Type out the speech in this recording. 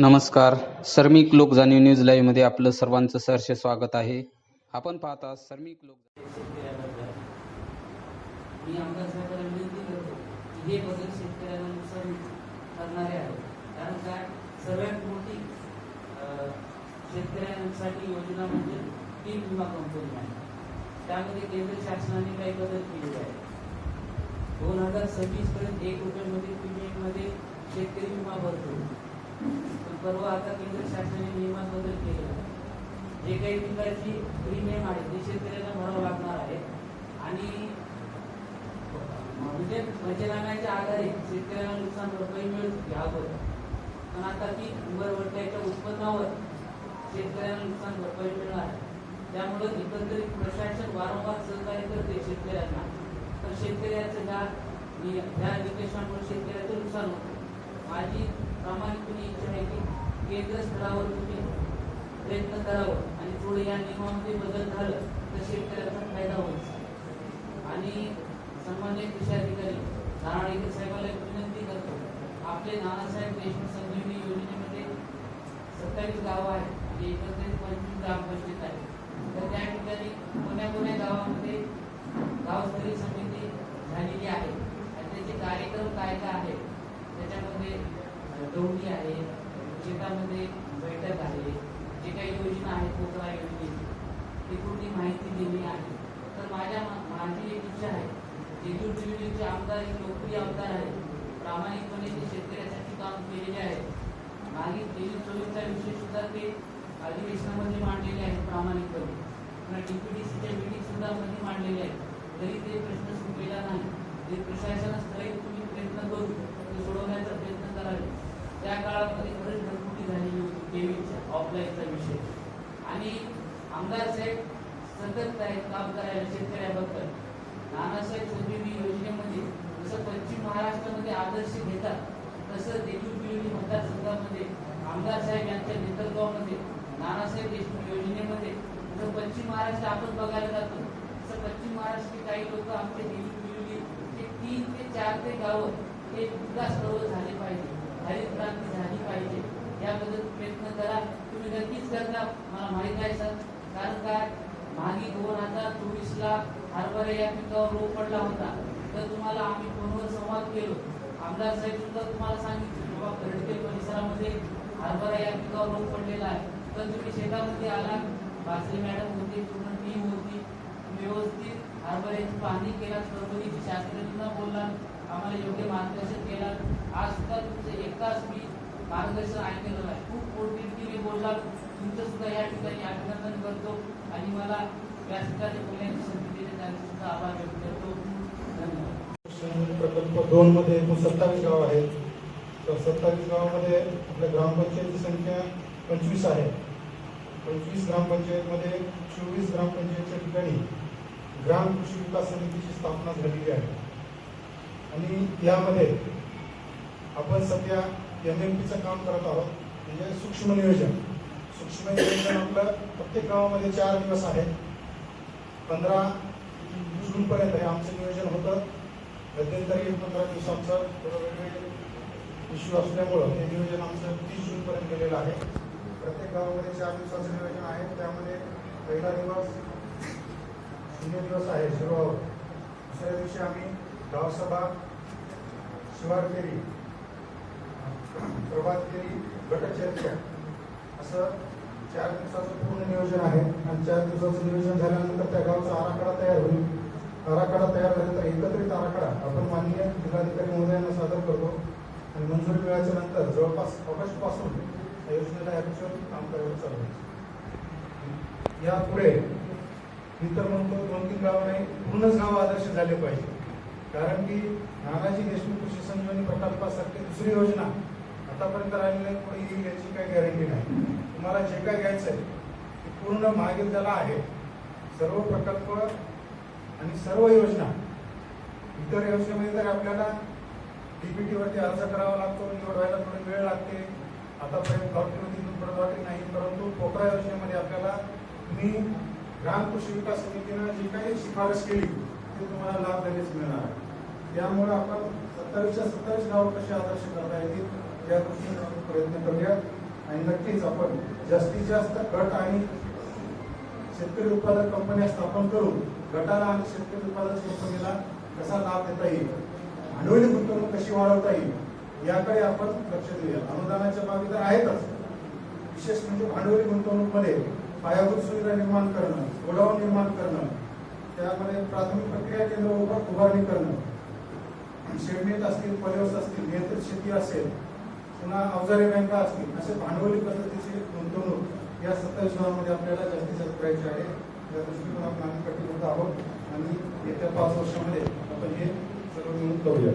नमस्कार. सर्मिक लोक जाणीव न्यूज लाईव्हमध्ये आपलं सर्वांचं सहर्ष स्वागत आहे. आपण पाहता सर्मिक लोक मी आमदार साहेबांना विनंती करतो की हे बदल शेतकऱ्यांना नुकसान करणारे आहेत. कारण काय सगळ्यात मोठी शेतकऱ्यांसाठी योजना म्हणजे पीक विमा कंपनी आहे त्यामध्ये केंद्र शासनाने काही बदल केले आहे दोन हजार सव्वीस पर्यंत एक रुपयामध्ये प्रीमियममध्ये शेतकरी विमा भरतो. पण परवा आता केंद्र शासनाने नियमात बदल केलेला जे काही पिकाची प्रीमियम आहे ते शेतकऱ्यांना भरावं लागणार आहे. आणि म्हणजे पंचनाम्याच्या आधारे शेतकऱ्यांना नुकसान भरपाई मिळत घ्यावं पण आता ती उंबरवट्याच्या उत्पन्नावर शेतकऱ्यांना नुकसान भरपाई मिळणार आहे. त्यामुळं एकंदरीत प्रशासन वारंवार सहकार्य करते शेतकऱ्यांना. तर शेतकऱ्याचं ह्या ह्या निकषांमुळे शेतकऱ्याचं नुकसान होतं. माझी प्रामाणिकपणे इच्छा आहे की केंद्र स्तरावर तुम्ही प्रयत्न करावं आणि थोडं या नियमामध्ये बदल झालं तर शेतकऱ्यांचा फायदा होईल. आणि सन्मान्य कृषी अधिकारी नारायण साहेबाला विनंती करतो. आपले नानासाहेब देशमुख संजीवनी योजनेमध्ये सत्तावीस गावं आहेत आणि एकत्रित पंचवीस ग्रामपंचायत आहे तर त्या ठिकाणी कोण्या कोण्या गावामध्ये गावस्तरीय समिती झालेली आहे आणि त्याचे कार्यक्रम काय काय आहे त्याच्यामध्ये दौंडी आहे शेतामध्ये बैठक आहे जे काही योजना आहेत पोकळा योजनेची ती पूर्ण माहिती दिली आहे. तर माझ्या माझी एक इच्छा आहे जेजूर डिव्हिजनचे आमदार एक लोकप्रिय आमदार आहे प्रामाणिकपणे ते शेतकऱ्यासाठी काम केलेले आहे मागील तेवीस चोवीसचा विषय सुद्धा ते अधिवेशनामध्ये मांडलेले आहेत प्रामाणिकपणे. पुन्हा डीपीडीसीच्या मिटिंग सुद्धा मध्ये मांडलेले आहेत. तरी ते प्रश्न सुटलेला नाही. ते प्रशासनास्तरीय तुम्ही प्रयत्न करू ते सोडवण्याचा प्रयत्न करावे. त्या काळामध्ये बरीच घरगुती झालेली होती ऑफलाईनचा विषय. आणि आमदार साहेब सतत आहेत काम करायला शेतकऱ्याबद्दल. नानासाहेब संजीवनी योजनेमध्ये जसं पश्चिम महाराष्ट्रामध्ये आदर्श घेतात तसं देशूर पिवली मतदारसंघामध्ये आमदार साहेब यांच्या नेतृत्वामध्ये नानासाहेब देशमुख योजनेमध्ये जसं पश्चिम महाराष्ट्र आपण बघायला जातो तसं पश्चिम महाराष्ट्राचे काही लोक आमचे देशूर पिळवली ते तीन ते चार ते गावं हे विकास पर्व झाले पाहिजे. हरित क्रांती झाली पाहिजे. याबद्दल प्रयत्न करा. तुम्ही नक्कीच करता. मला माहीत आहे सर. कारण काय? मागे दोन हजार चोवीस ला हरभरा या पिकावर रोग पडला होता. तर तुम्हाला आम्ही फोनवर संवाद केलो. आमदार साहेब सुद्धा तुम्हाला सांगितले बाबा खरडके परिसरामध्ये हरभरा या पिकावर रोग पडलेला आहे. तर तुम्ही शेतामध्ये आला बासरी मॅडम होती पूर्ण टीम होती. व्यवस्थित हरभऱ्याची पाहणी केला परभणीची शास्त्रज्ञांना बोलला आम्हाला योग्य मार्गदर्शन केला आज सुद्धा तुमचं तास मी मार्गदर्शन ऐकलेलं आहे खूप पोटतिडकीने बोलला तुमचं सुद्धा या ठिकाणी अभिनंदन करतो आणि मला व्यासपीठाने बोलण्याची संधी दिली त्यांचे सुद्धा आभार व्यक्त करतो. धन्यवाद. प्रकल्प दोन मध्ये एकूण सत्तावीस गाव आहेत. तर सत्तावीस गावामध्ये आपल्या ग्रामपंचायतीची संख्या पंचवीस आहे. पंचवीस ग्रामपंचायतमध्ये चोवीस ग्रामपंचायतच्या ठिकाणी ग्राम कृषी विकास समितीची स्थापना झालेली आहे. आणि यामध्ये आपण सध्या एम एम पीचं काम करत आहोत म्हणजे सूक्ष्म नियोजन. सूक्ष्म नियोजन आपलं प्रत्येक गावामध्ये चार दिवस आहे. पंधरा जूनपर्यंत हे आमचं नियोजन होतं. मध्यंतरी पंधरा दिवसांचं थोडं वेगवेगळे इश्यू असल्यामुळं हे नियोजन आमचं तीस जूनपर्यंत गेलेलं आहे. प्रत्येक गावामध्ये चार दिवसाचं नियोजन आहे. त्यामध्ये पहिला दिवस शून्य दिवस आहे शिरोवर दुसऱ्या दिवशी आम्ही गावसभा शिवार फेरी प्रभात फेरी गटचर्चा असं चार दिवसाचं पूर्ण नियोजन आहे. आणि चार दिवसाचं नियोजन झाल्यानंतर त्या गावचा आराखडा तयार होईल. आराखडा तयार झाल्यानंतर एकत्रित आराखडा आपण माननीय जिल्हाधिकारी महोदयांना सादर करतो. आणि मंजुरी मिळाल्याच्या नंतर जवळपास ऑगस्टपासून या योजनेला ऍक्च्युअल काम करायला चालू आहे. यापुढे मी तर म्हणतो दोन तीन गाव नाही पूर्णच गाव आदर्श झाले पाहिजे. कारण की नानाजी देशमुख कृषी संजीवनी प्रकल्पासारखी दुसरी योजना आतापर्यंत राहिले आहे, पुढे येईल याची काही गॅरंटी नाही. तुम्हाला जे काय घ्यायचं आहे ते पूर्ण मागील त्याला आहे. सर्व प्रकल्प आणि सर्व योजना इतर योजनेमध्ये तर आपल्याला डीपीटीवरती अर्ज करावा लागतो निवडवायला थोडी वेळ लागते. आतापर्यंत गौरवतीतून पडवाटी नाही परंतु पोखरा योजनेमध्ये आपल्याला मी ग्राम कृषी विकास समितीनं जी काही शिफारस केली ते तुम्हाला लाभ लगेच मिळणार आहे. त्यामुळे आपण सत्तावीसच्या सत्तावीस गाव कसे आदर्श करता येतील या दृष्टीने आपण प्रयत्न करूया आणि नक्कीच आपण जास्तीत जास्त गट आणि शेतकरी उत्पादक कंपन्या स्थापन करून गटाला आणि शेतकरी उत्पादक कंपनीला कसा लाभ देता येईल भांडवली गुंतवणूक कशी वाढवता येईल याकडे आपण लक्ष देऊया अनुदानाच्या बाबी तर आहेतच. विशेष म्हणजे भांडवली गुंतवणूकमध्ये पायाभूत सुविधा निर्माण करणं गोडाऊन निर्माण करणं त्यामध्ये प्राथमिक प्रक्रिया केंद्र उभारणी करणं. शेडनेट असतील पर्यवस असतील नियंत्रित शेती असेल पुन्हा अवजारे बँका असतील असे भांडवली पद्धतीची गुंतवणूक या सत्तावीस जणांमध्ये आपल्याला जास्तीत जास्त करायची आहे. या दृष्टिकोनातून आम्ही कटिबद्ध आहोत आणि येत्या पाच वर्षामध्ये आपण हे सर्व मिळून करूया